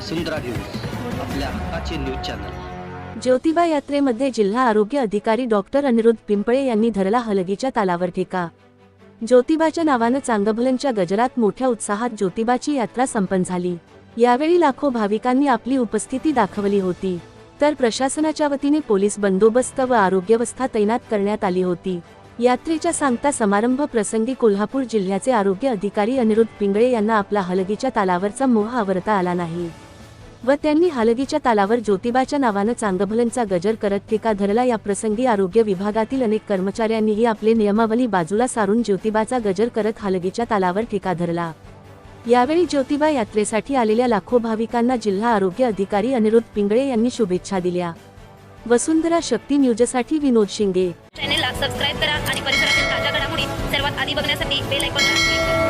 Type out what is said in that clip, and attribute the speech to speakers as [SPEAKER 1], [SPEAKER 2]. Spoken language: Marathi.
[SPEAKER 1] वसुंधरा न्यूज आपल्या हक्काचे न्यूज चॅनल.
[SPEAKER 2] ज्योतिबा यात्रेमध्ये जिल्हा आरोग्य अधिकारी डॉक्टर अनिरुद्ध पिंपळे यांनी धरला हलगीच्या तालावर ठेका. ज्योतिबाच्या नावानं चांगभलनच्या गजरात मोठ्या उत्साहात ज्योतिबाची यात्रा संपन्न झाली. यावेळी लाखो भाविकांनी आपली उपस्थिती दाखवली होती. तर प्रशासनाच्या वतीने पोलीस बंदोबस्त व आरोग्यवस्था तैनात करण्यात आली होती. यात्रेच्या सांगता समारंभ प्रसंगी कोल्हापूर जिल्ह्याचे आरोग्य अधिकारी अनिरुद्ध पिंगळे यांना आपला हलगीच्या तालावरचा मोह आवरता आला नाही. व त्यांनी हालगीच्या तालावर ज्योतिबाच्या नावानं चांगभलनचा गजर करत टीका धरला. या प्रसंगी आरोग्य विभागातील अनेक कर्मचाऱ्यांनीही आपले नियमावली बाजूला सारून ज्योतिबाचा गजर करत हलगीच्या तालावर टीका धरला. यावेळी ज्योतिबा यात्रेसाठी आलेल्या लाखो भाविकांना जिल्हा आरोग्य अधिकारी अनिरुद्ध पिंगळे यांनी शुभेच्छा दिल्या. वसुंधरा शक्ती न्यूजसाठी विनोद शिंगे.
[SPEAKER 3] चॅनेलला सबस्क्राईब करा आणि परिसरातील ताज्या घडामोडी सर्वात आधी बघण्यासाठी बेल आयकॉन